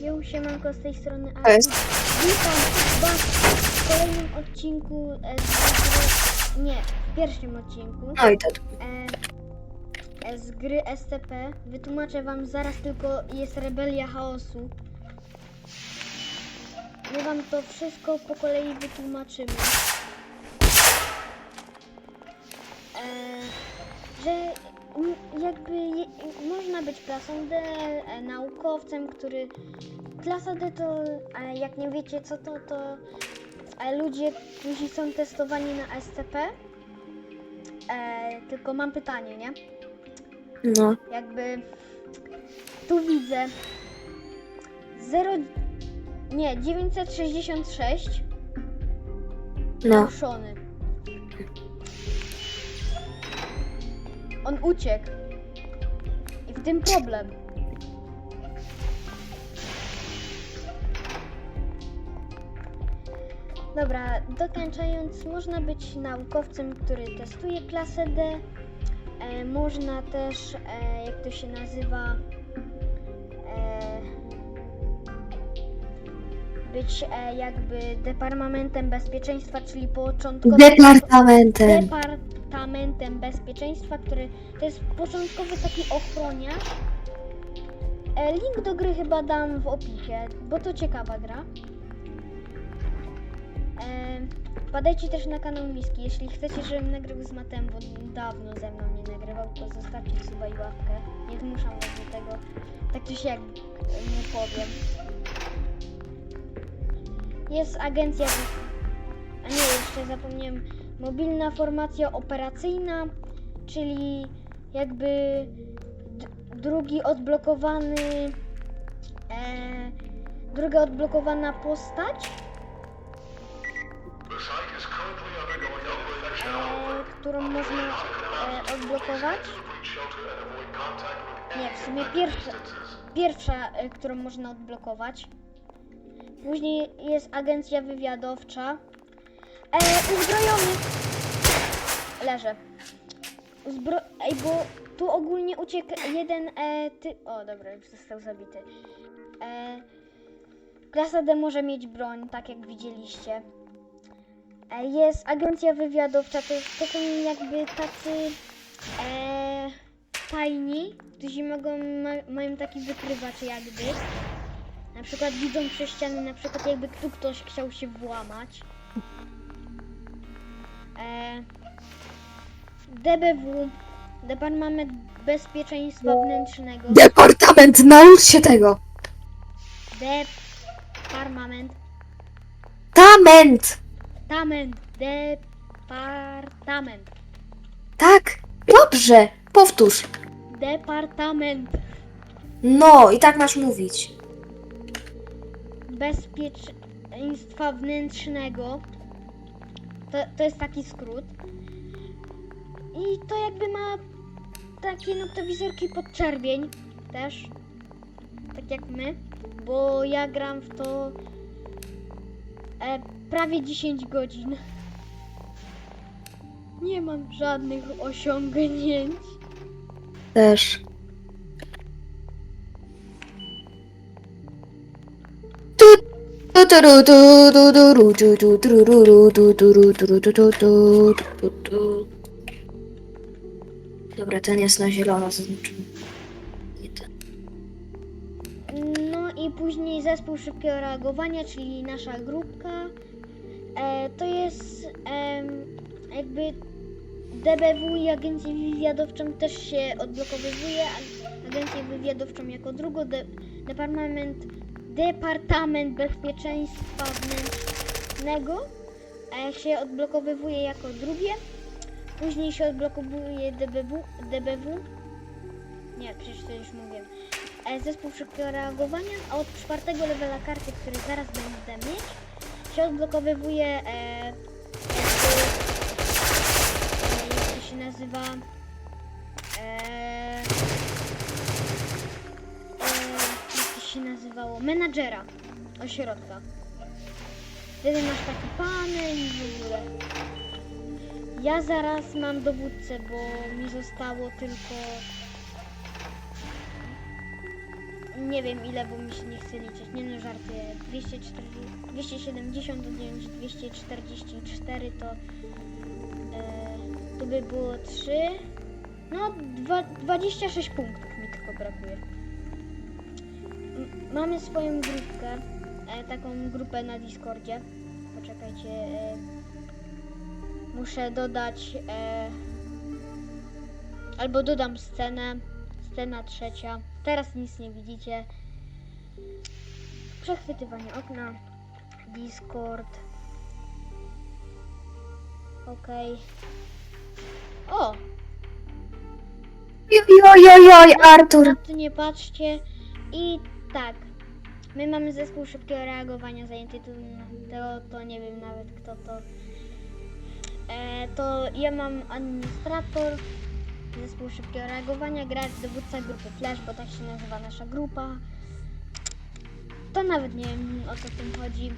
Jo, siemanko z tej strony jest- Witam was w kolejnym odcinku e, z gry... Nie, w pierwszym odcinku No i to. e, e, z gry SCP. Wytłumaczę wam zaraz, tylko jest rebelia chaosu. My wam to wszystko po kolei wytłumaczymy. E, że jakby je, można być klasą D, e, naukowcem, który... Klasa D to, e, jak nie wiecie co to, to e, ludzie, którzy są testowani na SCP. E, tylko mam pytanie, nie? No. Jakby tu widzę 0... Nie, 966 No. On uciekł. I w tym problem. Dobra, dokończając, można być naukowcem, który testuje klasę D. E, można też, e, jak to się nazywa, e, być e, jakby Departamentem Bezpieczeństwa, czyli początkowy Departamentem. Departamentem Bezpieczeństwa, który to jest początkowy taki ochroniarz. E, link do gry chyba dam w opisie, bo to ciekawa gra. E, wpadajcie też na kanał Miski, jeśli chcecie, żebym nagrał z Matem, bo dawno ze mną nie nagrywał, to zostawcie suba i łapkę. Nie zmuszam was do tego. Tak czy siak mu powiem. Jest agencja... A nie, jeszcze zapomniałem. Mobilna formacja operacyjna, czyli jakby drugi odblokowany... E, druga odblokowana postać, e, którą można e, odblokować. Nie, w sumie pierwsza, pierwsza e, którą można odblokować. Później jest agencja wywiadowcza. E, uzbrojony! Leżę. Uzbro... Ej, bo tu ogólnie uciekł jeden e, ty... O, dobra, już został zabity. E, klasa D może mieć broń, tak jak widzieliście. E, jest agencja wywiadowcza, to, to są jakby tacy e, tajni, którzy mogą, ma, mają taki wykrywacz jakby. Na przykład widzą przez ściany, na przykład jakby tu ktoś chciał się włamać. E, DBW, Departament Bezpieczeństwa Wnętrznego. Departament, naucz się tego. Departament, Tament. Tament, Departament, Tak. Dobrze. Powtórz. Departament No, i tak masz mówić. Bezpieczeństwa Wnętrznego. To, to jest taki skrót. I to jakby ma takie noktowizorki pod czerwień też. Tak jak my. Bo ja gram w to e, prawie 10 godzin. Nie mam żadnych osiągnięć. Też. Dobra, ten jest na zielono zaznaczony. Nie. No i później zespół szybkiego reagowania, czyli nasza grupka. E, to jest jakby DBW i agencję wywiadowczą też się odblokowywuje. a- Agencję wywiadowczą jako drugą, de, departament, Departament Bezpieczeństwa Wnętrznego się odblokowywuje jako drugie. Później się odblokowuje DBW, DBW. Nie, przecież to już mówiłem zespół szybkiego reagowania, a od czwartego levela karty, który zaraz będę mieć, się odblokowywuje e, e, jak to się nazywa e, się nazywało, menadżera ośrodka. Wtedy masz taki panel i w ogóle. Ja zaraz mam dowódcę, bo mi zostało tylko nie wiem ile, bo mi się nie chce liczyć. Nie no, żartuję. 240, 279 do 244 to... E, to by było 3... No, dwa, 26 punktów mi tylko brakuje. Mamy swoją grupkę, e, taką grupę na Discordzie. Poczekajcie, e, muszę dodać, e, albo dodam scenę, scena trzecia. Teraz nic nie widzicie. Przechwytywanie okna, Discord. Okej. O! Jojojoj, Artur. Na to nie patrzcie. I tak. My mamy zespół szybkiego reagowania zajęty tu. To, to nie wiem nawet kto to. E, to ja mam administrator. Zespół szybkiego reagowania, gracz, dowódca grupy Flash, bo tak się nazywa nasza grupa. To nawet nie wiem o co w tym chodzi.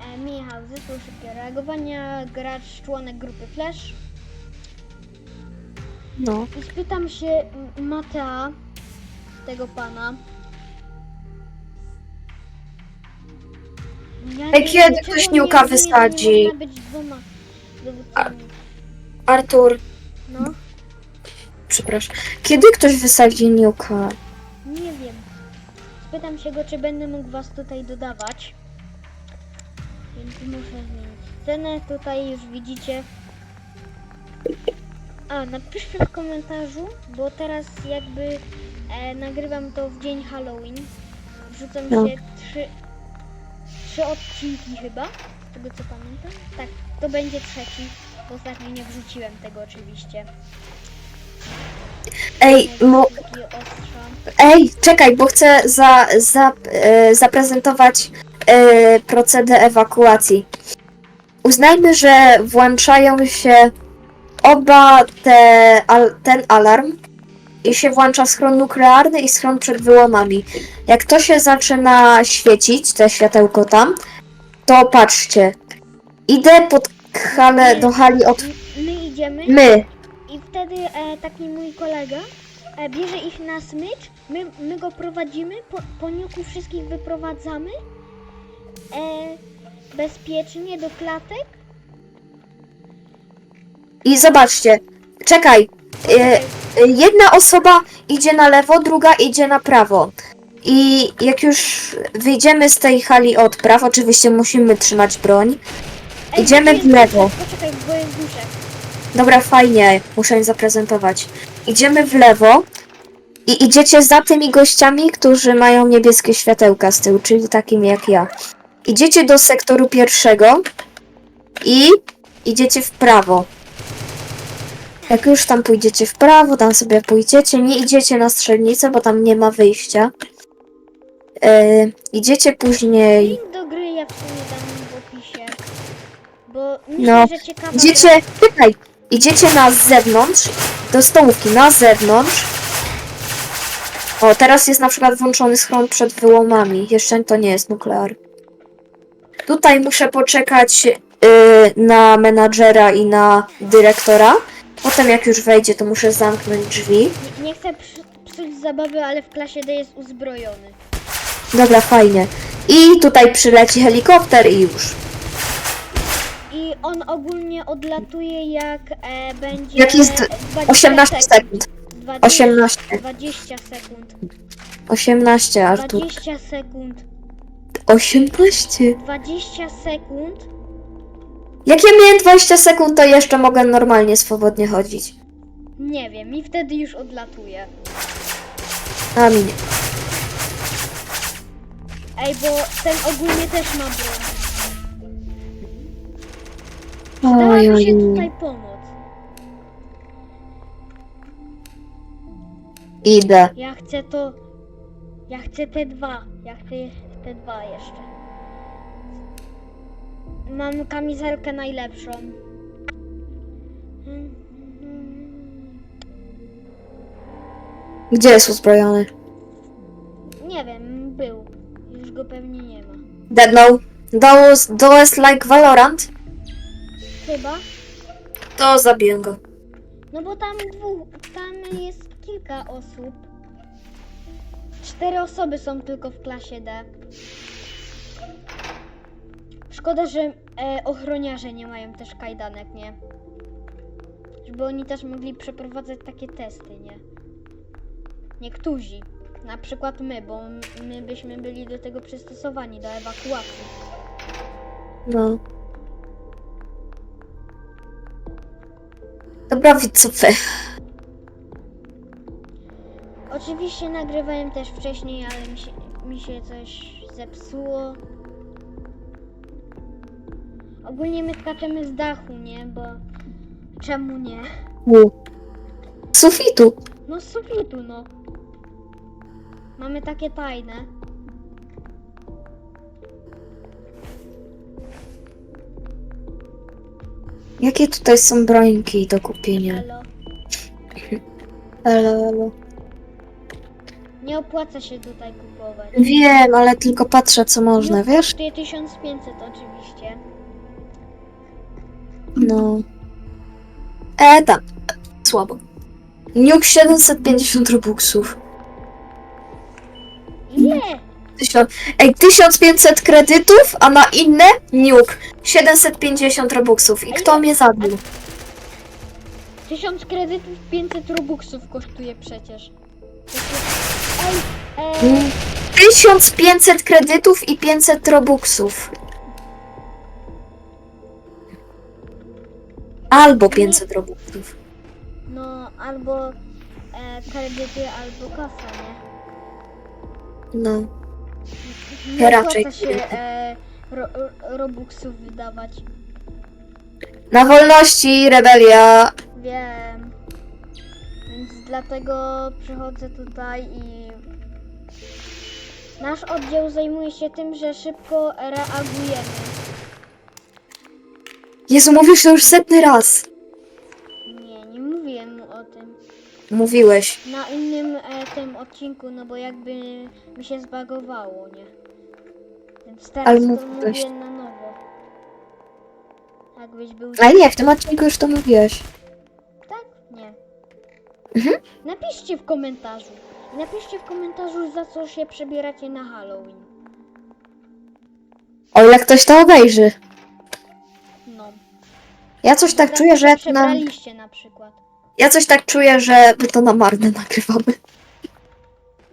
E, Michał, zespół szybkiego reagowania, gracz, członek grupy Flash. No. I spytam się Matea, tego pana. Ja Ej, nie wiem, kiedy ktoś niuka rozumiem, że wysadzi? Można być dwoma dowódcami. Artur, No, przepraszam. Kiedy ktoś wysadzi niuka? nie wiem. Spytam się go, czy będę mógł was tutaj dodawać. Więc muszę zmienić scenę. Tutaj już widzicie. A, napiszcie w komentarzu, bo teraz jakby e, nagrywam to w dzień Halloween. Wrzucam No. się trzy, trzy odcinki chyba, z tego co pamiętam. Tak, to będzie trzeci, bo ostatnio nie wrzuciłem tego oczywiście. Ej, mo, ej, czekaj, bo chcę za, za, e, zaprezentować e, proceder ewakuacji. Uznajmy, że włączają się oba te, al, ten alarm i się włącza schron nuklearny i schron przed wyłomami. Jak to się zaczyna świecić, te światełko tam, to patrzcie. Idę pod halę, do hali od My idziemy my. i wtedy e, taki mój kolega e, bierze ich na smycz, my, my go prowadzimy, po, po niuku wszystkich wyprowadzamy e, bezpiecznie do klatek. I zobaczcie, czekaj. E, jedna osoba idzie na lewo, druga idzie na prawo. I jak już wyjdziemy z tej hali od praw, oczywiście musimy trzymać broń. Ej, Idziemy w lewo. duszek? Poczekaj, bo jest duszek. Dobra, fajnie, muszę im zaprezentować. Idziemy w lewo i idziecie za tymi gościami, którzy mają niebieskie światełka z tyłu, czyli takimi jak ja. Idziecie do sektoru pierwszego i idziecie w prawo. Jak już tam pójdziecie w prawo, tam sobie pójdziecie, nie idziecie na strzelnicę, bo tam nie ma wyjścia. E, idziecie później. Link do gry ja sumie dam w opisie. Bo myślę, No, że ciekawa Idziecie, czekaj, idziecie na zewnątrz, do stołówki, na zewnątrz. O, teraz jest na przykład włączony schron przed wyłomami. Jeszcze to nie jest nuklear. Tutaj muszę poczekać yy, na menadżera i na dyrektora. Potem jak już wejdzie, to muszę zamknąć drzwi. Nie, nie chcę psu- psuć zabawy, ale w klasie D jest uzbrojony. Dobra, fajnie. I tutaj przyleci helikopter i już. I on ogólnie odlatuje jak e, będzie... Jak jest 20 18 sekund. 20, 18. 20 sekund. 18, Artur. 20 sekund. 18. 20 sekund. Jak ja miałem 20 sekund, to jeszcze mogę normalnie, swobodnie chodzić. Nie wiem, i wtedy już odlatuje. A mi nie. Ej, bo ten ogólnie też ma broń. Się oj. tutaj pomoc. Idę. Ja chcę to... Ja chcę te dwa. Ja chcę te dwa jeszcze. Mam kamizelkę najlepszą. Gdzie jest uzbrojony? Nie wiem, był. Już go pewnie nie ma. Dead no. Those, those like Valorant? Chyba? To zabiję go. No bo tam dwóch, tam jest kilka osób. Cztery osoby są tylko w klasie D. Szkoda, że e, ochroniarze nie mają też kajdanek, nie? Żeby oni też mogli przeprowadzać takie testy, nie? Niektórzy. Na przykład my, bo my byśmy byli do tego przystosowani, do ewakuacji. No. Dobra, widzowie. Oczywiście nagrywałem też wcześniej, ale mi się, mi się coś zepsuło. Ogólnie my skaczemy z dachu, nie? Bo czemu nie? U. Sufitu. No z sufitu, no. Mamy takie tajne. Jakie tutaj są brońki do kupienia? Elo. Elo, elo. Nie opłaca się tutaj kupować. Wiem, ale tylko patrzę co można, No, wiesz? Kosztuje 1500 oczywiście. No. E, tam. Słabo. Nuke 750 robuxów. Tysiąc... Ej, 1500 kredytów, a na inne Nuke 750 robuxów. I kto mnie zabił? 1000 kredytów, 500 robuxów kosztuje przecież. Ej, e, 1500 kredytów i 500 robuxów. Albo 500 robuxów. no albo e, kredyty, albo kasa, nie? No. Nie Raczej opłaca się e, ro, ro, robuxów wydawać. Na wolności, rebelia. Wiem. Więc dlatego przychodzę tutaj i nasz oddział zajmuje się tym, że szybko reagujemy. Jezu, mówisz to już setny raz. Nie, nie mówiłem mu o tym. Mówiłeś. Na innym e, tym odcinku, no bo jakby mi się zbagowało, nie? Więc teraz Ale to mówiłeś. mówię na nowo. Jakbyś był... Ale nie, w tym odcinku już to mówiłeś. Tak? Nie. Mhm. Napiszcie w komentarzu. Napiszcie w komentarzu, za co się przebieracie na Halloween. O ile ktoś to obejrzy. Ja coś tak czuję, że jak na... przebraliście na przykład. Ja coś tak czuję, że my to na marne nagrywamy.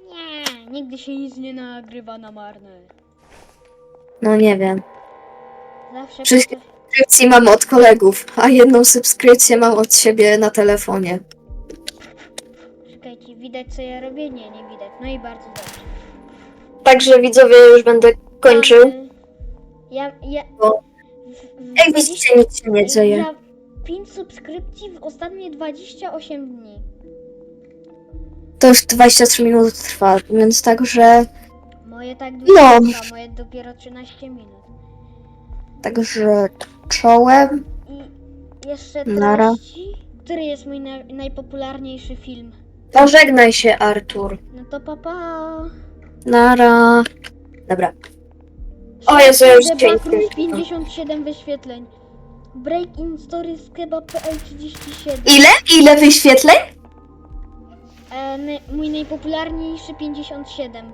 Nie, nigdy się nic nie nagrywa na marne. No nie wiem. Zawsze Wszystkie- po Subskrypcji mam od kolegów, a jedną subskrypcję mam od siebie na telefonie. Czekajcie, widać co ja robię? Nie, nie widać. No i bardzo dobrze. Także widzowie, już będę kończył. Ja, ja... Jak 20 widzicie, nic się nie dzieje. Ja 5 subskrypcji w ostatnie 28 dni. To już 23 minuty trwa, więc także... Moje tak długo No. trwa, moje dopiero 13 minut. Także czołem. I jeszcze Nara. treści. Który jest mój na, najpopularniejszy film? Pożegnaj się, Artur. No to papa. Nara. Dobra. O Jezu, ja już dzień Backrooms kończę. 57 wyświetleń. Breaking Stories Kebab.pl 37. Ile? Ile wyświetleń? E, mój najpopularniejszy 57.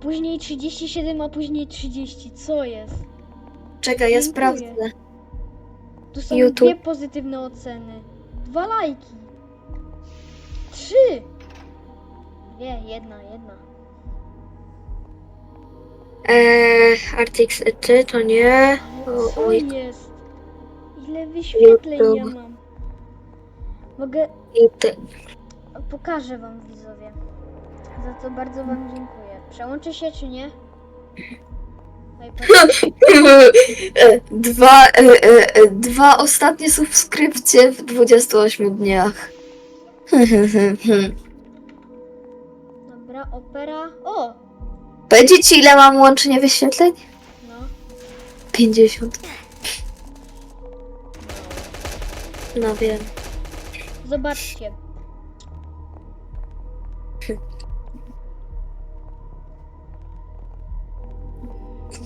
Później 37, a później 30. Co jest? Czekaj, ja Dziękuję. sprawdzę. Tu są YouTube. dwie pozytywne oceny. Dwa lajki. Trzy. Nie, jedna, jedna. Eee, Artix, ty to nie. O, co oj. jest? Ile wyświetleń ja YouTube. mam? Mogę... I ty. Pokażę wam widzowie. Za co bardzo wam dziękuję. Przełączy się czy nie? Oj, patrz- E, Dwa, e, e, e, dwa ostatnie subskrypcje w 28 dniach. Dobra, opera. O! Będzie ci ile mam łącznie wyświetleń? No. 50. No wiem. Zobaczcie.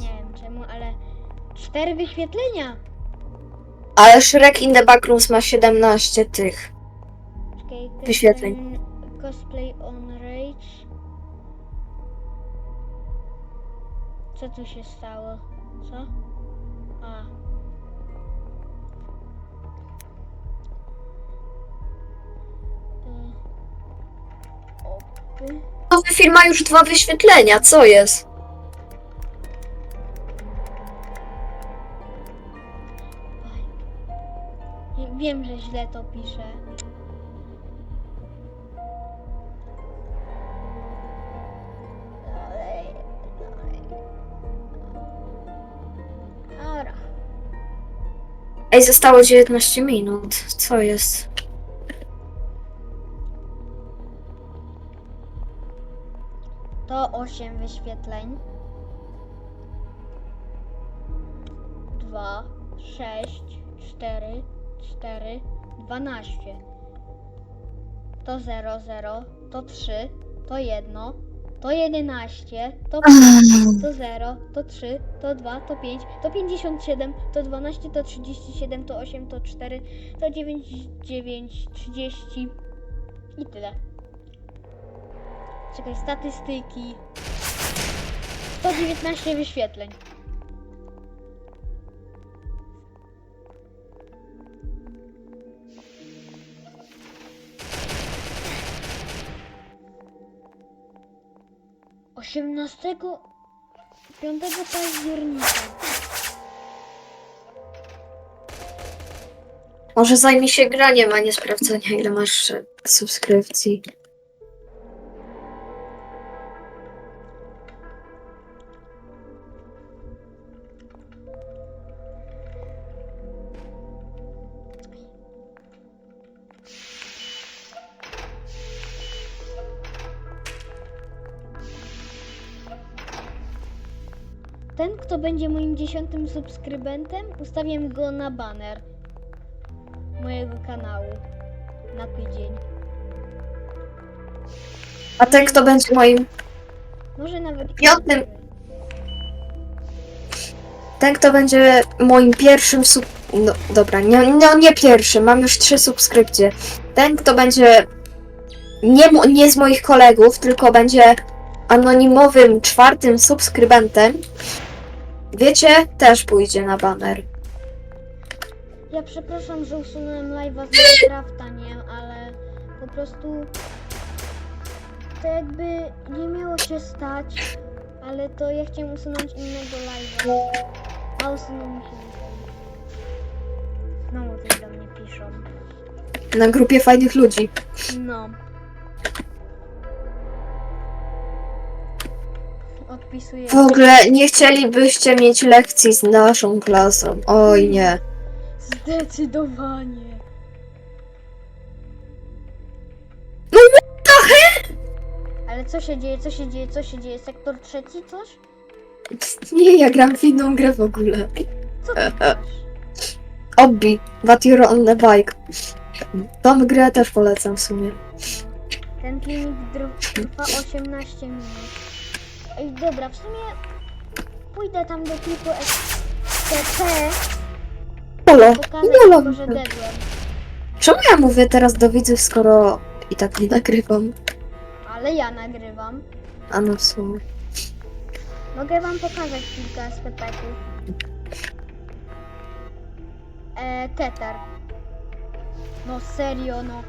Nie wiem czemu, ale cztery wyświetlenia. Ale Shrek in the Backrooms ma 17 tych. Czekaj, Wyświetleń. ten Cosplay on Co tu się stało? Co? A. Opy. Nowy film ma już dwa wyświetlenia, co jest? Wiem, że źle to piszę. Ej, zostało 19 minut. Co jest? To 8 wyświetleń. 2, 6, 4, 4, 12. To 0, 0, to 3, to 1, to 11, to 5, to 0, to 3, to 2, to 5, to 57, to 12, to 37, to 8, to 4, to 9, 9, 30 i tyle. Czekaj, statystyki. 119 wyświetleń. Osiemnastego, 5 października. Może zajmij się graniem, a nie sprawdzenia, ile masz subskrypcji. Będzie moim dziesiątym subskrybentem, ustawiam go na baner mojego kanału na tydzień. A ten, kto będzie moim. Może nawet Piątym. Ten, kto będzie moim pierwszym sub. No dobra, nie, no nie pierwszym, mam już trzy subskrypcje. Ten, kto będzie. Nie, mo- nie z moich kolegów, tylko będzie anonimowym czwartym subskrybentem. Wiecie, też pójdzie na baner. Ja przepraszam, że usunąłem live'a z Minecrafta, nie, ale po prostu to jakby nie miało się stać, ale to ja chciałem usunąć innego live'a, a usunął mi się. Znowu coś do mnie piszą. Na grupie fajnych ludzi. No. W ogóle nie chcielibyście mieć lekcji z naszą klasą. Oj nie. Zdecydowanie. No Ale co się dzieje, co się dzieje, co się dzieje? Sektor trzeci coś? Nie, ja gram w inną grę w ogóle. Co ty grasz? Obbi, But You're on the Bike. Tą grę też polecam w sumie. Ten filmik dr- trwa 18 minut. Ej, dobra, w sumie pójdę tam do klipu STP, Halo, pokażę nie tylko, mam. że dedłem. Czemu ja mówię teraz do widzów, skoro i tak nie nagrywam? Ale ja nagrywam. A no w sumie. Mogę wam pokazać kilka STP-ków. E, Keter. No serio, no.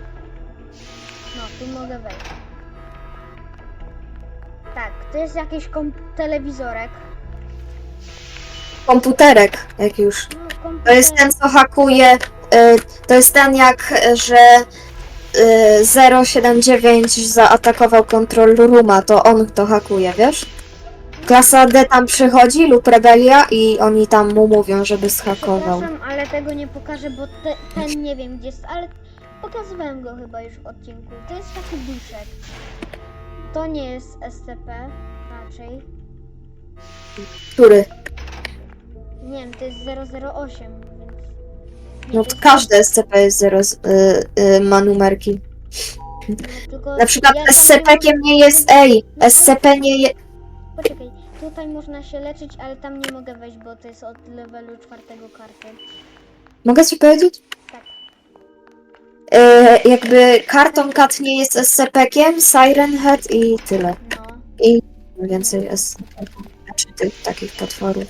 No, tu mogę wejść. Tak, to jest jakiś telewizorek. Komputerek, jak już. No, To jest ten, co hakuje. y, to jest ten, jak, y, że y, 079 zaatakował Control Rooma, to on to hakuje, wiesz? Klasa D tam przychodzi lub rebelia i oni tam mu mówią, żeby zhakował. Przepraszam, ale tego nie pokażę, bo te, ten nie wiem gdzie jest, ale pokazywałem go chyba już w odcinku. To jest taki duszek. To nie jest SCP raczej. Który? Nie wiem, to jest 008, więc... No to to jest- każde SCP jest zero, z- y, y, ma numerki. no, tylko Na przykład ja- ja SCP-kiem nie jest ej, SCP nie jest. Poczekaj, tutaj można się leczyć, ale tam nie mogę wejść, bo to jest od levelu czwartego karty. Mogę ci powiedzieć? E, jakby Karton Cat nie jest SCP-kiem, Siren Head i tyle. I więcej jest. Znaczy, tych takich potworów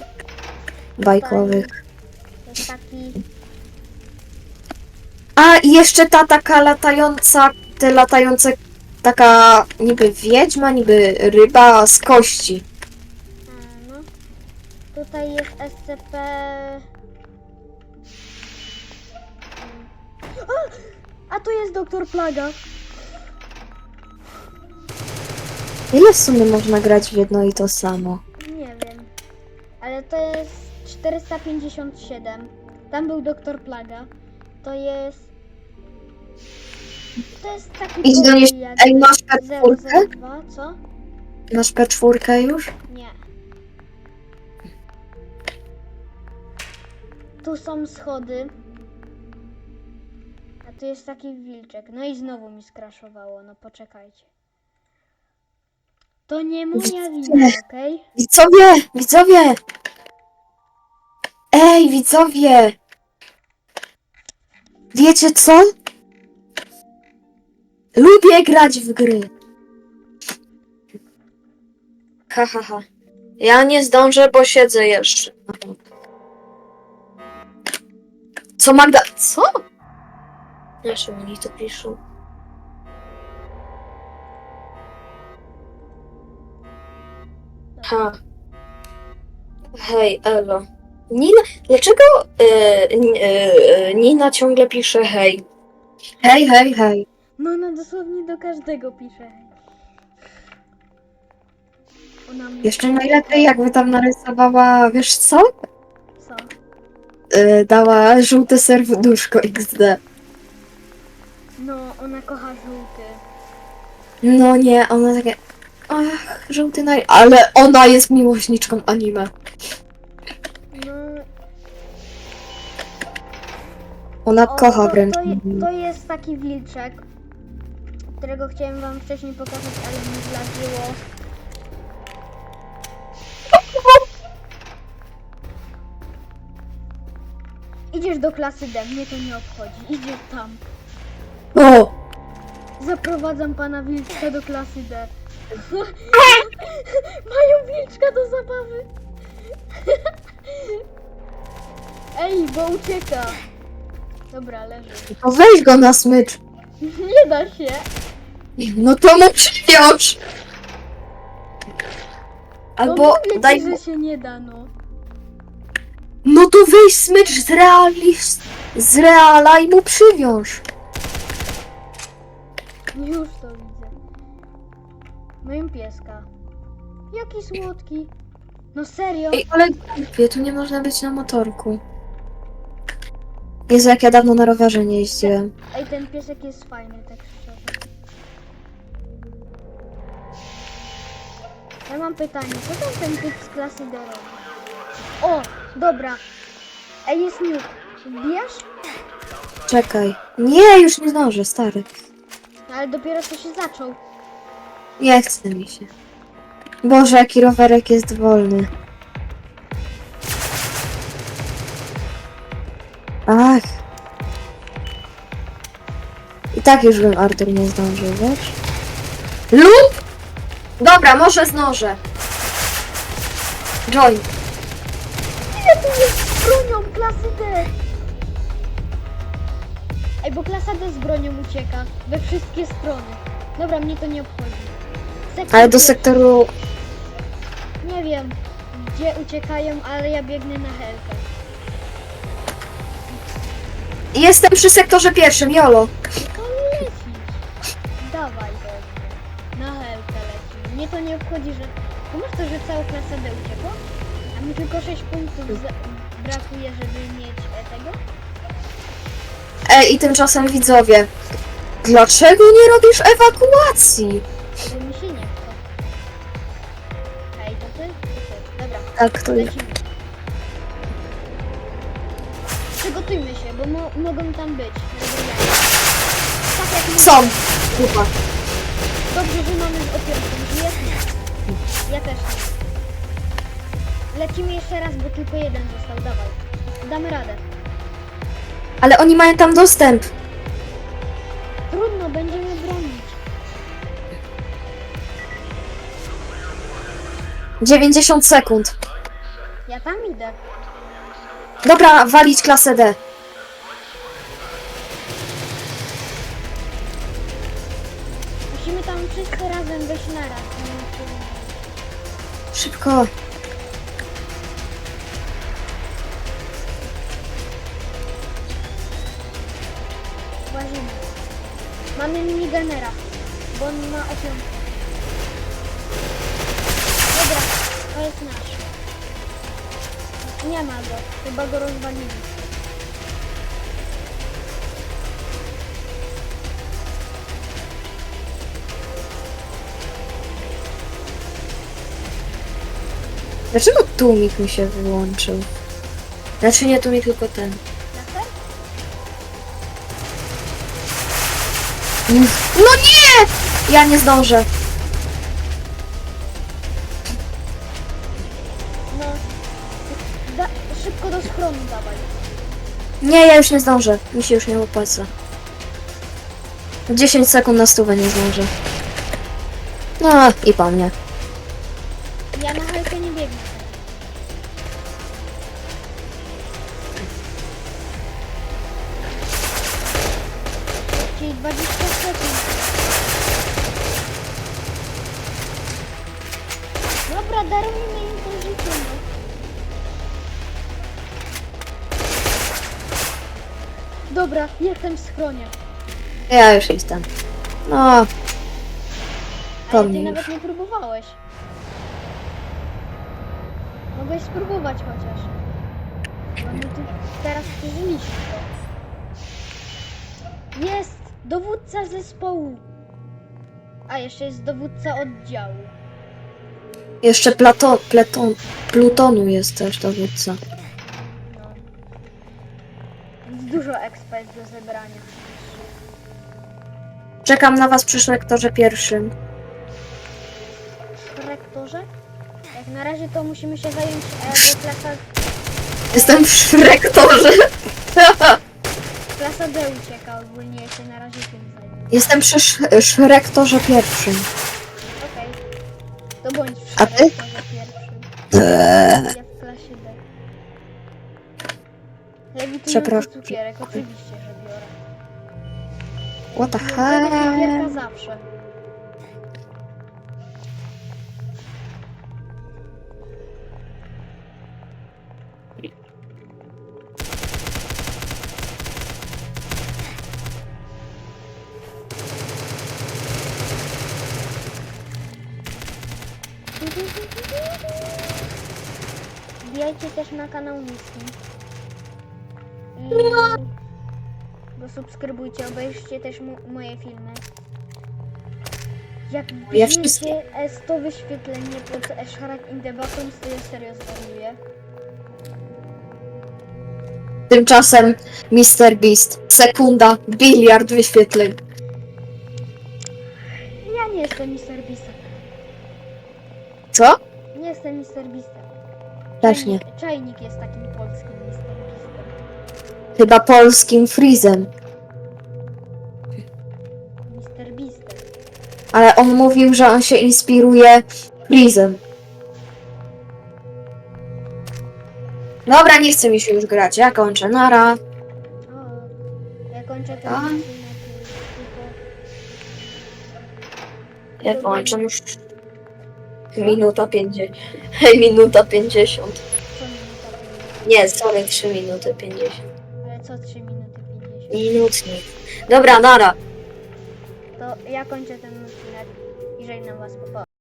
bajkowych. To jest taki... A i jeszcze ta taka latająca, te latające, taka niby wiedźma, niby ryba z kości. A, no. Tutaj jest SCP... A, tu jest doktor Plaga. Ile w sumie można grać w jedno i to samo? Nie wiem. Ale to jest 457. Tam był doktor Plaga. To jest... To jest taki Idź do niej- pokój Ej, masz P4? 002, co? Masz P4 już? Nie. Tu są schody. Tu jest taki wilczek. No i znowu mi skraszowało. No poczekajcie. To nie moja wina, okej? Widzowie! Widzowie! Ej, widzowie! Wiecie co? Lubię grać w gry. Ha, ha, ha. Ja nie zdążę, bo siedzę jeszcze. Co Magda... Co? Nasze oni to piszą. Ha. Hej, Elo. Nina, dlaczego e, n- e, Nina ciągle pisze hej? Hej, hej, hej. No ona dosłownie do każdego pisze. Ona mi... Jeszcze najlepiej jakby tam narysowała, wiesz co? Co? E, dała żółte serduszko XD. No, ona kocha żółty. No nie, ona takie... Ach, żółty naj... Ale ona jest miłośniczką anime. No, Ona o, kocha to, wręcz to, je- to jest taki wilczek, którego chciałem wam wcześniej pokazać, ale mi zladziło. Idziesz do klasy D, mnie to nie obchodzi. Idziesz tam. O! Zaprowadzam pana wilczka do klasy D. Mają wilczka do zabawy. Ej, bo ucieka. Dobra, leży. To weź go na smycz. Nie da się. No to mu przywiąż! No Albo mówię daj ci, mu... że się nie da, no. No to weź smycz z reali... z reala i mu przywiąż. Już to widzę. Moim pieska. Jaki słodki. No serio? Ej, ale głupie, tu nie można być na motorku. Jezu, jak ja dawno na rowerze nie jeździłem. Ej, ten piesek jest fajny, tak szczerze. Ja mam pytanie, co tam ten typ z klasy D robi? O, dobra. Ej, jest niuk. Wbijasz? Czekaj. Nie, już nie zdążę, stary. Ale dopiero co się zaczął. Nie chce mi się. Boże, jaki rowerek jest wolny. Ach. I tak już bym Artur nie zdążył, wiesz? Lub? Dobra, może zdążę. Join. Ile tu jest bronią klasy D? Ej, bo klasa D z bronią ucieka. We wszystkie strony. Dobra, mnie to nie obchodzi. Sektor Ale do pierwszy. sektoru... Nie wiem, gdzie uciekają, ale ja biegnę na helkę. Jestem przy sektorze pierwszym, Jolo. Lecisz. Dawaj do mnie. Na helkę leci. Mnie to nie obchodzi, że... To masz to, że cała klasa D uciekła? A mi tylko 6 punktów za... brakuje, żeby mieć e, tego? Ej, i tymczasem widzowie. Dlaczego nie robisz ewakuacji? Bo mi się nie chce. Hej, to ty? To ty. Dobra, Tak, to jest. lecimy. Przygotujmy się, bo mo mogą tam być. Tak jak. Są. Grupa. Dobrze, że mamy z opierką. Żyjesz? Ja też nie. Lecimy jeszcze raz, bo tylko jeden został. Dawaj. Damy radę. Ale oni mają tam dostęp. Trudno, będziemy bronić. 90 sekund. Ja tam idę. Dobra, walić klasę D. Musimy tam wszyscy razem wejść naraz. Szybko. Mamy minigunera, bo on ma opiątkę. Dobra, to jest nasz. Nie ma go, chyba go rozwalili. Dlaczego tłumik mi się wyłączył? Znaczy nie tłumik, tylko ten. No nie! Ja nie zdążę. No. Da, szybko do schronu dawaj. Nie, ja już nie zdążę. Mi się już nie opłaca. 10 sekund na stówę nie zdążę. No i po mnie. Dobra, darujmy im to życie. Dobra, jestem w schronie. Ja już jestem. No, Ale To ty mnie nawet już. nie próbowałeś. Mogłeś spróbować chociaż. No my tu teraz przeżyliśmy to. Jest! Dowódca zespołu! A jeszcze jest dowódca oddziału. Jeszcze plato, pleton, plutonu jest też dowódca. No. Dużo expa jest do zebrania. Czekam na was przy szlektorze pierwszym. Rektorze? Jak na razie to musimy się zająć e, klasa, Jestem w szrektorze. klasa D ucieka ogólnie, ja się na razie tym zajmę. Jestem przy sz- szrektorze pierwszym. A ty? Ja w klasie. Lewitujący Przepraszam. cukierek, oczywiście, że biorę. What the Tego hell? cukierka zawsze. Kanał Miski. I... Bo subskrybujcie, obejrzyjcie też moje filmy. Jak Ja wbijecie wszystkie. e 100 wyświetlenie pod Eszharak in the Buttons, to ja serio zwariuję. Tymczasem Mr. Beast. Sekunda, biliard wyświetleń. Ja nie jestem Mr. Beastem. Co? Nie jestem Mr. Beastem. Też nie. Czajnik, czajnik jest takim polskim. Beastem. Chyba polskim Freezem. Mr. Beastem. Ale on mówił, że on się inspiruje Freezem. Dobra, nie chce mi się już grać. Ja kończę. Nara. O, ja kończę ten A. odcinek już, tylko Ja kończę już. Minuta 50. Hej, minuta 50. co minuta powinna. Nie, sorry, 3 minuty 50. Ale co 3 minuty 50? Minutnik. Dobra, nara. To ja kończę ten odcinek i żegnam was, pa, pa.